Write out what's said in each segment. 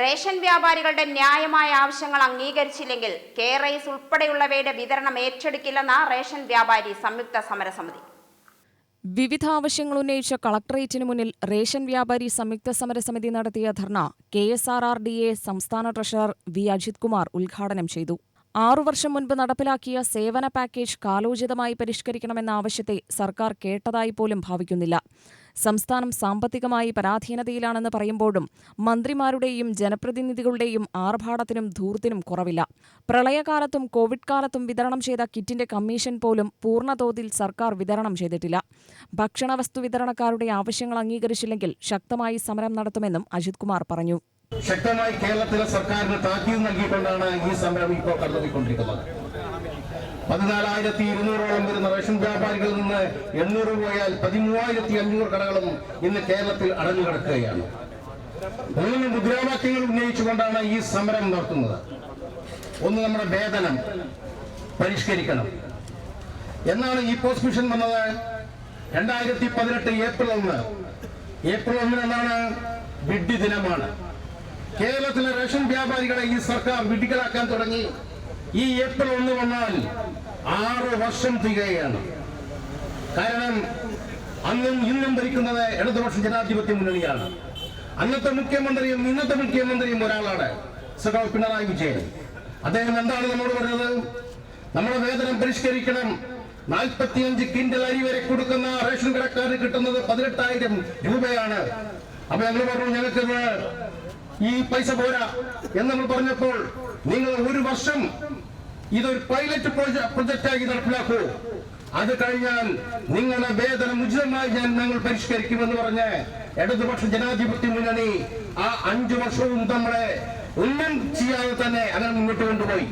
Ration വ്യാപാരികളുടെ ന്യായമായ ആവശ്യങ്ങൾ അംഗീകരിച്ചില്ലെങ്കിൽ കെ റൈസ് ഉൾപ്പെടെയുള്ളവയുടെ വിതരണം ഏറ്റെടുക്കില്ലെന്ന റേഷൻ വ്യാപാരി സംയുക്ത സമരസമിതി. വിവിധ ആവശ്യങ്ങൾ ഉന്നയിച്ച കളക്ടറേറ്റിന് മുന്നിൽ റേഷൻ വ്യാപാരി സംയുക്ത സമരസമിതി നടത്തിയ ധർണ K S R R D A സംസ്ഥാന ട്രഷറർ വി അജിത് കുമാർ ഉദ്ഘാടനം ചെയ്തു. ആറു വർഷം മുൻപ് നടപ്പിലാക്കിയ സേവന പാക്കേജ് കാലോചിതമായി പരിഷ്കരിക്കണമെന്ന ആവശ്യത്തെ സർക്കാർ കേട്ടതായി പോലും ഭാവിക്കുന്നില്ല. സംസ്ഥാനം സാമ്പത്തികമായി പരാധീനതയിലാണെന്ന് പറയുമ്പോഴും മന്ത്രിമാരുടെയും ജനപ്രതിനിധികളുടെയും ആർഭാടത്തിനും ധൂർത്തിനും കുറവില്ല. പ്രളയകാലത്തും കോവിഡ് കാലത്തും വിതരണം ചെയ്ത കിറ്റിന്റെ കമ്മീഷൻ പോലും പൂർണതോതിൽ സർക്കാർ വിതരണം ചെയ്തിട്ടില്ല. ഭക്ഷണവസ്തു വിതരണക്കാരുടെ ആവശ്യങ്ങൾ അംഗീകരിച്ചില്ലെങ്കിൽ ശക്തമായി സമരം നടത്തുമെന്നും അജിത് കുമാർ പറഞ്ഞു. ശക്തമായി കേരളത്തിലെ സർക്കാരിന് താക്കീത് നൽകിക്കൊണ്ടാണ് ഈ സമരം ഇപ്പോൾ കടന്നുപോയിക്കൊണ്ടിരിക്കുന്നത്. പതിനാലായിരത്തി ഇരുന്നൂറോളം വരുന്ന റേഷൻ വ്യാപാരികളിൽ നിന്ന് എണ്ണൂറ് പോയാൽ പതിമൂവായിരത്തി അഞ്ഞൂറ് കടകളും ഇന്ന് കേരളത്തിൽ അടഞ്ഞു കിടക്കുകയാണ്. മൂന്ന് മുദ്രാവാക്യങ്ങൾ ഉന്നയിച്ചുകൊണ്ടാണ് ഈ സമരം നടത്തുന്നത്. ഒന്ന് നമ്മുടെ വേതനം പരിഷ്കരിക്കണം. എന്നാണ് ഈ പോസ്റ്റ് മിഷൻ വന്നത്. രണ്ടായിരത്തി പതിനെട്ട് ഏപ്രിൽ ഒന്ന്. ഏപ്രിൽ ഒന്നിന് എന്നാണ് വിഡ്ഢി ദിനമാണ്. കേരളത്തിലെ റേഷൻ വ്യാപാരികളെ ഈ സർക്കാർ വിഡ്ഢികളാക്കാൻ തുടങ്ങി. ഈ ഏപ്രിൽ ഒന്ന് വന്നാൽ ആറ് വർഷം തികയാണ്. കാരണം അന്നും ഇന്നും ഭരിക്കുന്നത് ഇടതുപക്ഷ ജനാധിപത്യ മുന്നണിയാണ്. അന്നത്തെ മുഖ്യമന്ത്രിയും ഇന്നത്തെ മുഖ്യമന്ത്രിയും ഒരാളാണ് സഖാവ് പിണറായി വിജയൻ. അദ്ദേഹം എന്താണ് നമ്മോട് പറഞ്ഞത്? നമ്മുടെ വേതനം പരിഷ്കരിക്കണം. നാൽപ്പത്തിയഞ്ച് കിൻഡൽ അരി വരെ കൊടുക്കുന്ന റേഷൻ കടക്കാരന് കിട്ടുന്നത് പതിനെട്ടായിരം രൂപയാണ്. അപ്പൊ ഞങ്ങൾ പറഞ്ഞു ഞങ്ങൾക്ക് ഈ പൈസ പോരാ. എന്ന് നമ്മൾ പറഞ്ഞപ്പോൾ നിങ്ങൾ ഒരു വർഷം ഇതൊരു പൈലറ്റ് പ്രൊജക്റ്റ് ആക്കി നടപ്പിലാക്കൂ. അത് കഴിഞ്ഞാൽ നിങ്ങളുടെ വേതനം ഉചിതമായി ഞാൻ ഞങ്ങൾ പരിഷ്കരിക്കുമെന്ന് പറഞ്ഞ് ഇടതുപക്ഷ ജനാധിപത്യ മുന്നണി ആ അഞ്ചു വർഷവും നമ്മളെ ഒന്നും ചെയ്യാതെ തന്നെ അങ്ങനെ മുന്നോട്ട് കൊണ്ടുപോയി.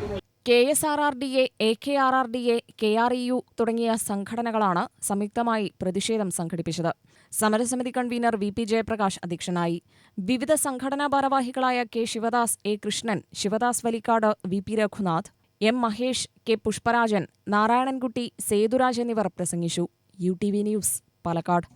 K S R R D A A K R R D A K R E U തുടങ്ങിയ സംഘടനകളാണ് സംയുക്തമായി പ്രതിഷേധം സംഘടിപ്പിച്ചത്. സമരസമിതി കൺവീനർ വി പി ജയപ്രകാശ് അധ്യക്ഷനായി. വിവിധ സംഘടനാ ഭാരവാഹികളായ K Sivadas A Krishnan Sivadas Valikkad V P Raghunath M Mahesh K Pushparajan Narayanankutty Sethuraj എന്നിവർ പ്രസംഗിച്ചു. U T V news Palakkad.